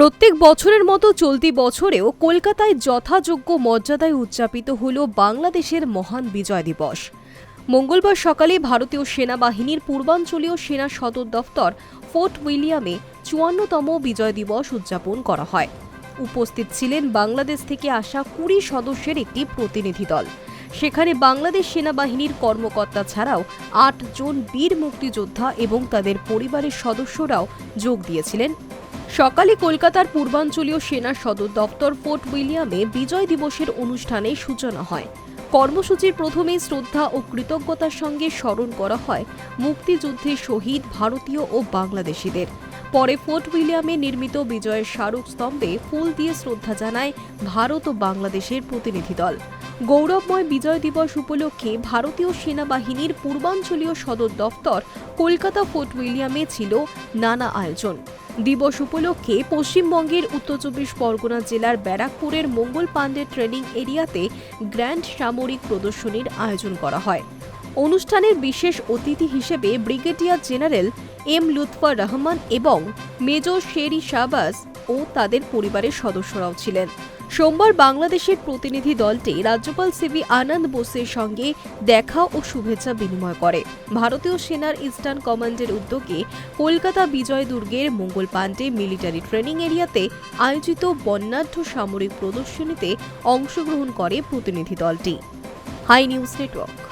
প্রত্যেক বছরের মতো চলতি বছরেও কলকাতায় যথাযোগ্য মর্যাদায় উদযাপিত হল বাংলাদেশের মহান বিজয় দিবস। মঙ্গলবার সকালে ভারতীয় সেনাবাহিনীর পূর্বাঞ্চলীয় সেনা সদর দফতর ফোর্ট উইলিয়ামে চুয়ান্নতম বিজয় দিবস উদযাপন করা হয়। উপস্থিত ছিলেন বাংলাদেশ থেকে আসা কুড়ি সদস্যের একটি প্রতিনিধি দল। সেখানে বাংলাদেশ সেনাবাহিনীর কর্মকর্তা ছাড়াও আট জন বীর মুক্তিযোদ্ধা এবং তাদের পরিবারের সদস্যরাও যোগ দিয়েছিলেন। সকালে কলকাতার পূর্বাঞ্চলীয় সেনা সদর দপ্তর ফোর্ট উইলিয়ামে বিজয় দিবসের অনুষ্ঠানে সূচনা হয়। কর্মসূচির প্রথমে শ্রদ্ধা ও কৃতজ্ঞতার সঙ্গে স্মরণ করা হয় মুক্তিযুদ্ধে শহীদ ভারতীয় ও বাংলাদেশিদের। পরে ফোর্ট উইলিয়ামে নির্মিত বিজয়ের স্মারক স্তম্ভে ফুল দিয়ে শ্রদ্ধা জানায় ভারত ও বাংলাদেশের প্রতিনিধি দল। গৌরবময় বিজয় দিবস উপলক্ষে ভারতীয় সেনাবাহিনীর পূর্বাঞ্চলীয় সদর দপ্তর কলকাতা ফোর্ট উইলিয়ামে ছিল নানা আয়োজন। দিবস উপলক্ষে পশ্চিমবঙ্গের উত্তর চব্বিশ পরগনা জেলার ব্যারাকপুরের মঙ্গল পাণ্ডে ট্রেনিং এরিয়াতে গ্র্যান্ড সামরিক প্রদর্শনীর আয়োজন করা হয়। অনুষ্ঠানের বিশেষ অতিথি হিসেবে brigadier general M Lutfur Rahman এবং মেজর শেরি শাহবাজ ও তাদের পরিবারের সদস্যরাও ছিলেন। সোমবার বাংলাদেশের প্রতিনিধি দলটি রাজ্যপাল সিবি আনন্দ বোসের সঙ্গে দেখা ও শুভেচ্ছা বিনিময় করে। ভারতীয় সেনার ইস্টার্ন কমান্ডের উদ্যোগে কলকাতা বিজয় দুর্গের মঙ্গল পাণ্ডে মিলিটারি ট্রেনিং এরিয়াতে আয়োজিত বন্যাঢ্য সামরিক প্রদর্শনীতে অংশগ্রহণ করে প্রতিনিধি দলটি। Hi news network.